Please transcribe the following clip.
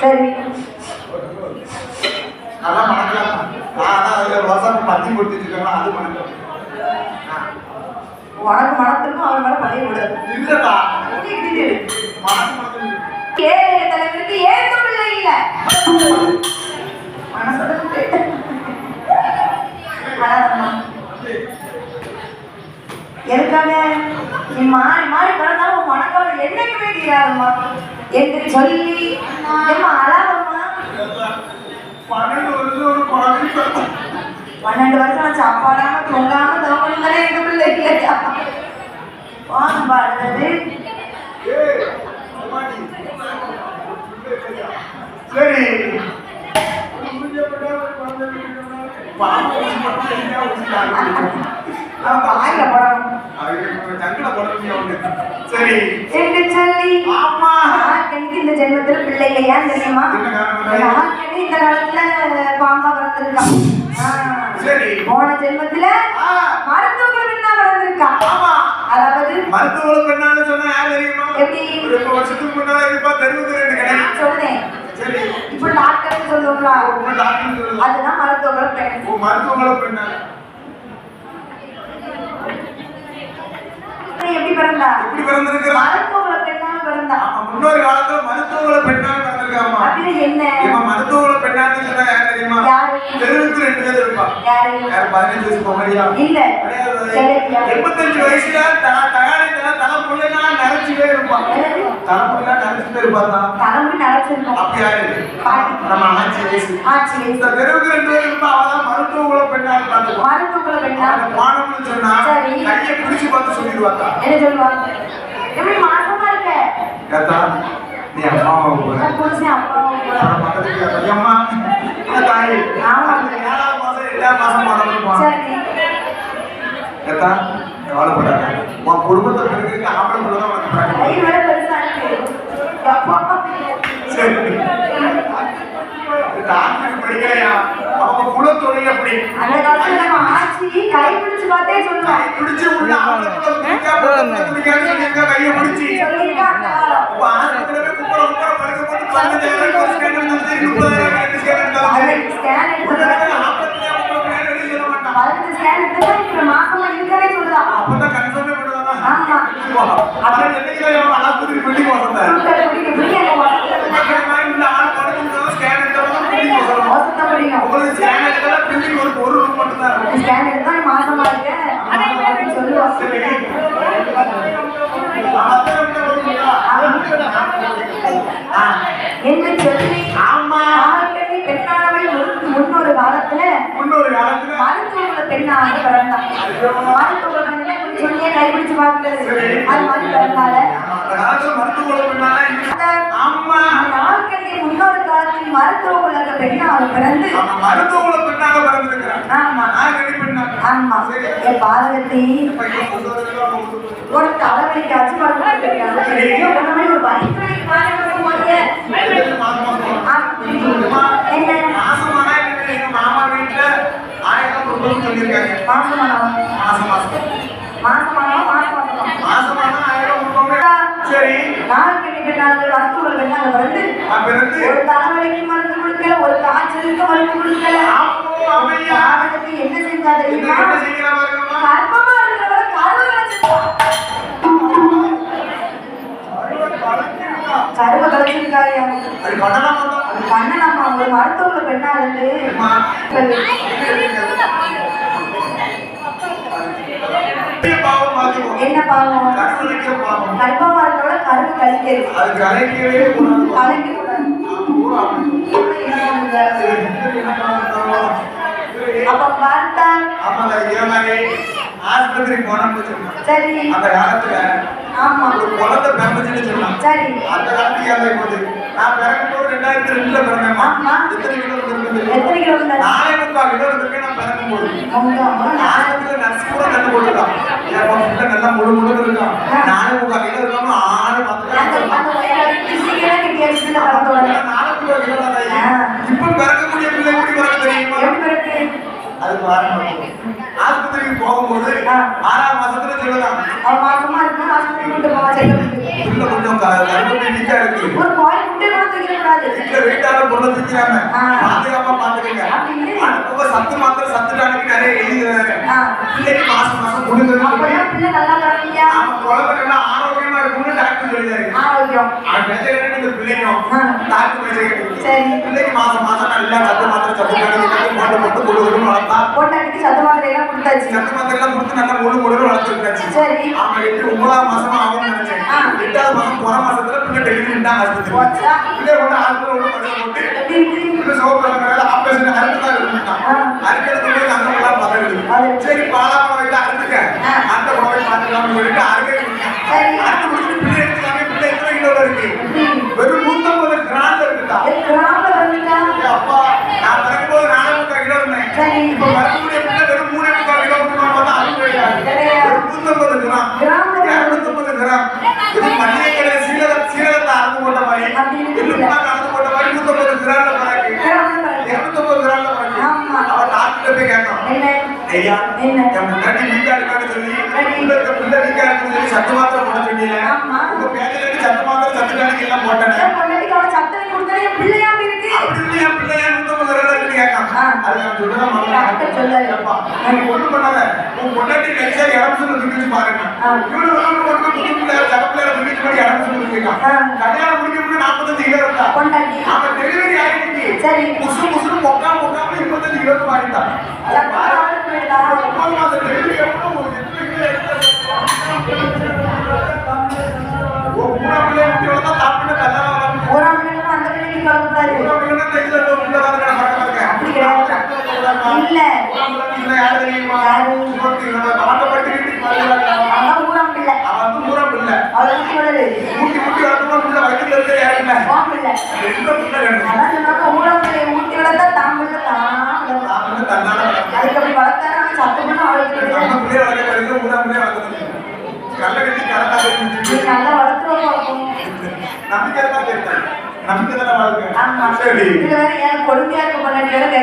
சரி. நல்லா மணக்கலாம். நான் அதான் அதுல ரோசாப்பூ பத்தி கொடுத்துட்டு இருக்கேன்ல, அது மணக்கலாம். உனக்கு மனத்திற்கும் அவன் மேல பழைய விடாது இல்லடா. ஏழை தலைவருக்கு ஏற்ற பிள்ளை இல்ல? மனசோட. எதுக்காக? நீ மாறி மாறி பிறந்தாலும் உன் மனக்கவலை என்னைக்குமே தீராதம்மா. என்று சொல்லி பன்னெண்டு வருஷம் அப்பாடாம தூங்காம தவங்களும் எங்க பிள்ளை இல்லையா? வாங்கப்பா அடுத்தது. சரி. வாயில ஜங்கில போடுறீங்க ஒண்ணு. சரி. என்று சொல்லி ஆமா. ஜென்மத்துல பிள்ளை இல்லையா தெரியுமா? ஆண்கள் இந்த காலத்துல பாம்பா பிறந்திருக்கான் போன ஜென்மத்துல மருத்துவர்கள் என்ன பிறந்திருக்கா அதாவது மருத்துவ பெண்ணான்னு சொன்னா யார் தெரியுமா? எப்படி? ஒரு முப்பது வருஷத்துக்கு முன்னால இருப்பா தெருவுக்கு ரெண்டு கடை. நான் சொன்னேன் சரி. இப்ப டாக்டர் சொல்லுவாங்களா. அதுதான் மருத்துவர்கள் பெண். ஓ, மருத்துவங்கள பெண்ணா? எப்படி பிறந்தா? எப்படி பிறந்திருக்கிறா? மருத்துவங்களை பெண்ணா பிறந்தா ஆமா, முன்னொரு காலத்துல மருத்துவங்கள பெண்ணா பிறந்திருக்காமா என்ன? இவன் மருத்துவங்கள பெண்ணான்னு சொன்னா யார் தெரியுமா? தெருவுக்கு ரெண்டு பேர் இருப்பா. யாரு? பதினஞ்சு வயசு பொம்மரியா இல்ல. சரியா? எண்பத்தஞ்சு வயசுல தகாணில தலை புள்ளைனா நரைச்சிட்டே இருப்பான் தலை புள்ளா நரைச்சிட்டே இருப்பான் தலைமுடி நடச்சிருக்கோம் அப்படி யாரு? நம்ம ஆட்சி வயசு ஆச்சு இந்த தெருவுக்கு ரெண்டு பேர் இருப்பா அவதான் மருத்துவங்கள பெண்ணா பார்த்துப்பான் மருத்துவங்களை பெண்ணா? பானம்னு சொன்னா. கையை பிடிச்சு பார்த்து சொல்லிடுவாத்தா என்ன சொல்லுவாங்க எப்படி மாசமா கேட்டா நீ அம்மாவை. பக்கத்துக்கு அம்மா தாய் ஏழாவது மாசம் எட்டாம் மாசம் சரி கேட்டா கவலைப்படாத உன் குடும்பத்தை பிறகு ஆம்பளை பிள்ளை தான் உனக்கு டாக்டர் படிக்கலையா அவங்க குலத்தொழில் அப்படி அந்த காலத்துல நம்ம ஆட்சி கை பிடிச்சு பார்த்தே சொல்லுவாங்க பிடிச்சு உள்ள ஆம்பளை பிள்ளை ஸ்கேன் எடுத்து இப்ப மாசமா இருக்கவே சொல்லுவாங்க பிறந்தான் மருத்துவ சொல்லியே கைப்பிடிச்சு பார்க்கிறது அது மாதிரி பிறந்தால ஆமா, முன்னொரு காலத்தில் மருத்துவ உலக பெண்ணாக பிறந்து மருத்துவ பெண்ணாக ஆமா ஆமா என் பாதகத்தை ஒரு தலைவலிக்கு அச்சு ஒரு மாசமா என்ன மாசமானா என்ன எங்க மாமா வீட்டுல ஆயிரம் ரூபாய் சொல்லியிருக்காங்க. மாசமானவன் மாசம் மாசம் மாசமானவன் மாசமானவன் மாசமானா ஆயிரம் ரூபாய் சரி. நாள் கணிக்க நாள் வஸ்துகள் வெள்ளாங்க வந்து பிறந்து. ஒரு தலைவலிக்கு மருந்து கொடுக்கல ஒரு காய்ச்சலுக்கு மருந்து கொடுக்கல. பாதகத்தை என்ன செஞ்சா தெரியுமா? என்ன செய்யறா பாருங்கம்மா. கர்ப்பமா இருக்கிறவரை கருவை வச்சிருக்கா. கருவை கலைச்சிருக்காயா? அது பண்ணலாம்? அது பண்ணலாமா? ஒரு மருத்துவ பெண்ணா இருந்து பாவம் பார்த்துக்கோ என்ன பாவம்? கர்ப்பமா இருக்கிறவரை கருவை கழிக்கிறது. அது கலைக்கவே கூடாது. கலைக்க? அப்ப பார்த்தா ஆமாங்க மாதிரி ஆஸ்பத்திரி போனோம்னு சொன்னா சரி. அந்த காலத்துல ஆமா. ஒரு குழந்தை பிறந்துச்சுன்னு சரி. அந்த காலத்துக்கு அதை போது நான் பிறக்கும் போது ரெண்டாயிரத்தி ரெண்டுல பிறந்தேன் ஆமா. எத்தனை கிலோ எத்தனை கிலோ இருந்தாரு நாலே முக்கால் கிலோ இருந்திருக்கேன் நான் பிறக்கும் போது ஆரம்பத்துல நர்ஸ் கூட கண்டு போட்டுருக்கான் என் புள்ள நல்லா முழு முழு இருக்கான். நாலே முக்கால் கிலோ இருக்காம ஆறு பத்து. இப்ப பிறக்கக்கூடிய பிள்ளை எப்படி பிறக்க தெரியுமா? அதுக்கு ஆஸ்பத்திரிக்கு போகும்போது. ஆறாம் மாசத்துல அவன் மாசமா இருக்கு ஹாஸ்பிட்டல் கூட்டு போவா செக்கப் உள்ள கொஞ்சம் கருப்பட்டி நிக்கா இருக்கு ஒரு பாய் முட்டை கூட தூக்கிட கூடாது வீட்டுல தூக்கிறாங்க ஆ. பாதுகாப்பா பாத்துக்கங்க அப்படின்னு? அடுத்த சத்து மாத்திரை சத்து டானிக்கு நிறைய எழுதிடுறாங்க ஆ. பிள்ளைக்கு மாசம் மாசம் கொடுங்க பிள்ளை நல்லா ஆமா குழந்தை நல்லா ஆரோக்கியமா இருக்கும்னு டாக்டர் சொல்லிட்டாரு ஆரோக்கியம். இந்த. டாக்டர் கேட்டு சரி. பிள்ளைக்கு மாசம் மாசம் நல்லா சத்து மாத்திரை சத்து கட்டி போட்டு போட்டு கொடுக்கணும்னு வளர்த்தா சத்து மாத்திரை எல்லாம் கொடுத்தாச்சு. சத்து மாத்திரை எல்லாம் கொடுத்து நல்லா முழு முழு வளர்த்துருக்காச்சு சரி. அவன் எட்டு ஒன்பதாம் மாசமா ஆகும்னு நினைச்சேன். ஆ. எட்டாவது மாசம் போற பிள்ளை டெலிவரி தான் ஆஸ்பத்திரி போச்சா? பிள்ளை கொண்டு ஆஸ்பத்திரி உள்ள படுக்க போட்டு எப்படி இருக்கு பிள்ளை சோப்பு மேல ஆபரேஷன் அறுத்து தான் இருந்தான் ஆ. அறுக்கிறது போய் அந்த எல்லாம் பதவிடுது. சரி பாலாப்பழம் வைத்து அறுத்துக்க. அந்த உணவை பார்த்துக்கலாம்னு சொல்லிட்டு அறுக்க. அறுத்து முடிச்சுட்டு பிள்ளை எடுத்துக்காம பிள்ளை எத்தனை கிலோல இருக்கு? வெறும் நூத்தம்பது இருக்குதா? அப்பா நான் பிறக்கும்போது நாலே முக்கால் கிலோ இருந்தேன். சரி. இப்ப வரக்கூடிய பிள்ளை வெறும் மூணே முக்கால் கிலோ இருக்குமா? பார்த்தா அது கிடையாது. நூத்தம்பது கிராம். கிராமத்துல இரநூத்தம்பது கிராம். இது மல்லிகை கடையில சீரக சீரகத்தை அறுத்து போட்ட மாதிரி அப்படின்னு எள்ளு புண்ணாக்கு அறுத்து போட்ட மாதிரி நூத்தம்பது கிராம்ல பிறகு கிராமத்துல பிறந்தீங்க. இருநூத்தம்பது கிராம்ல பிறகு ஆமா. அவன் டாக்டர் போய் கேட்கணும் என்ன ஐயா என்ன? என் முன்னாடி வீக்கா இருக்கான்னு சொல்லி உள்ள இருக்க பிள்ளை வீக்கா இருக்குன்னு சொல்லி சத்து மாத்திரை போட சொன்னீங்க ஆமா. உங்க பேச்சுல சத்து மாத்திரை சத்து டானிக்கு எல்லாம் போட்டேன் என் பொண்டாட்டிக்கு அவன் சத்தம் கொடுத்தா என் பிள்ளையாம இருக்கு அப்படி இல்ல என் பிள்ளை ஏன் நூத்தம்பது கிராம்ல இருக்குன்னு கேட்கான் ஆ. அது நான் சொல்றேன் டாக்டர் சொல்லாரு. நீ ஒண்ணும் பண்ணாத உன் பொண்டாட்டி கழிச்சா இடம் சொல்லி தூக்கிச்சு பாருங்க ஆ. இவனு வந்து ஒரு புது பிள்ளை சக பிள்ளை தூக்கிச்சு பண்ணி இடம் சொல்லி தூக்கிட்டான் ஆ. கல்யாணம் முடிக்க முடியும் நாற்பத்தஞ்சு கிலோ இருந்தா. அவன் டெலிவரி ஆகிட்டு சரி. முசு முசுன்னு மொக்கா மொக்காம இருபத்தஞ்சு கிலோ மாறிட்டான்? ஒன்பது மாசம் டெலிவரி அப்போ மூணாம் பிள்ளை வீட்டுல யாரு தெரியுமா? நம்பிக்கை தான் வாழ்க்கை சரி. இதுல வேற ஏன் கொடுமையா இருக்க